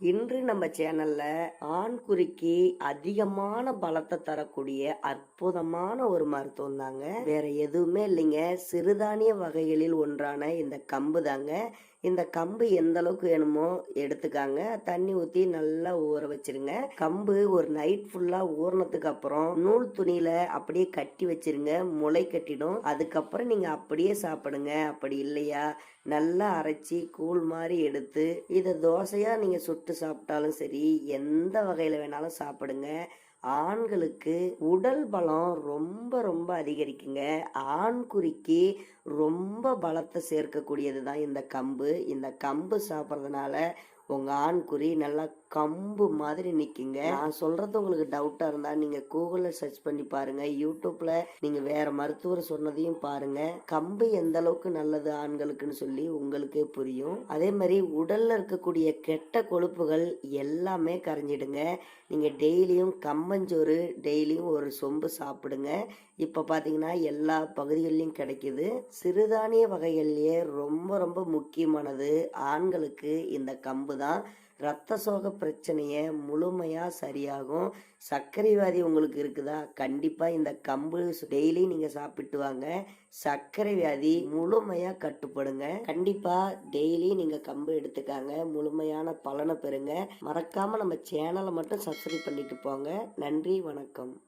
இன்று நம்ம சேனல்ல ஆண் குறிக்கு அதிகமான பலத்தை தரக்கூடிய அற்புதமான ஒரு மருத்துவம் தாங்க. வேற எதுவுமே இல்லைங்க. சிறுதானிய வகைகளில் ஒன்றான இந்த கம்பு தாங்க. இந்த கம்பு எந்த அளவுக்கு வேணுமோ எடுத்துக்காங்க. தண்ணி ஊத்தி நல்லா ஊற வச்சிருங்க. கம்பு ஒரு நைட் ஃபுல்லா ஊறினதுக்கு அப்புறம் நூல் துணியில அப்படியே கட்டி வச்சிருங்க. முளை கட்டிடும். அதுக்கப்புறம் நீங்க அப்படியே சாப்பிடுங்க. அப்படி இல்லையா? நல்லா அரைச்சி கூழ் மாதிரி எடுத்து இதை தோசையா நீங்க சுட்டு சாப்பிட்டாலும் சரி எந்த வகையில் வேணாலும் சாப்பிடுங்க. ஆண்களுக்கு உடல் பலம் ரொம்ப ரொம்ப அதிகரிக்குங்க. ஆண் குறிக்கு ரொம்ப பலத்தை சேர்க்கக்கூடியது தான் இந்த கம்பு. இந்த கம்பு சாப்பிட்றதுனால உங்கள் ஆண்குறி நல்லா கம்பு மாதிரி நிற்குங்க நான் சொல்கிறது உங்களுக்கு டவுட்டாக இருந்தால் நீங்கள் கூகுளில் சர்ச் பண்ணி பாருங்கள் யூடியூப்பில் நீங்கள் வேறு மருத்துவர் சொன்னதையும் பாருங்கள் கம்பு எந்த அளவுக்கு நல்லது ஆண்களுக்குன்னு சொல்லி உங்களுக்கே புரியும். அதே மாதிரி உடலில் இருக்கக்கூடிய கெட்ட கொழுப்புகள் எல்லாமே கரைஞ்சிடுங்க. நீங்கள் டெய்லியும் கம்மஞ்சோறு டெய்லியும் ஒரு சொம்பு சாப்பிடுங்க. இப்போ பார்த்தீங்கன்னா எல்லா பகுதிகளிலும் கிடைக்குது. சிறுதானிய வகைகள்லேயே ரொம்ப ரொம்ப முக்கியமானது ஆண்களுக்கு இந்த கம்பு தான் ரத்த சோக பிரச்சனையை முழுமையாக சரியாகும். சர்க்கரை வியாதி உங்களுக்கு இருக்குதா? கண்டிப்பாக இந்த கம்பு டெய்லி நீங்கள் சாப்பிட்டு வாங்க. சர்க்கரை வியாதி முழுமையாக கட்டுப்படுங்க. கண்டிப்பாக டெய்லி நீங்கள் கம்பு எடுத்துக்காங்க. முழுமையான பலனை பெறுங்க. மறக்காமல் நம்ம சேனலை மட்டும் சப்ஸ்கிரைப் பண்ணிட்டு போங்க. நன்றி வணக்கம்.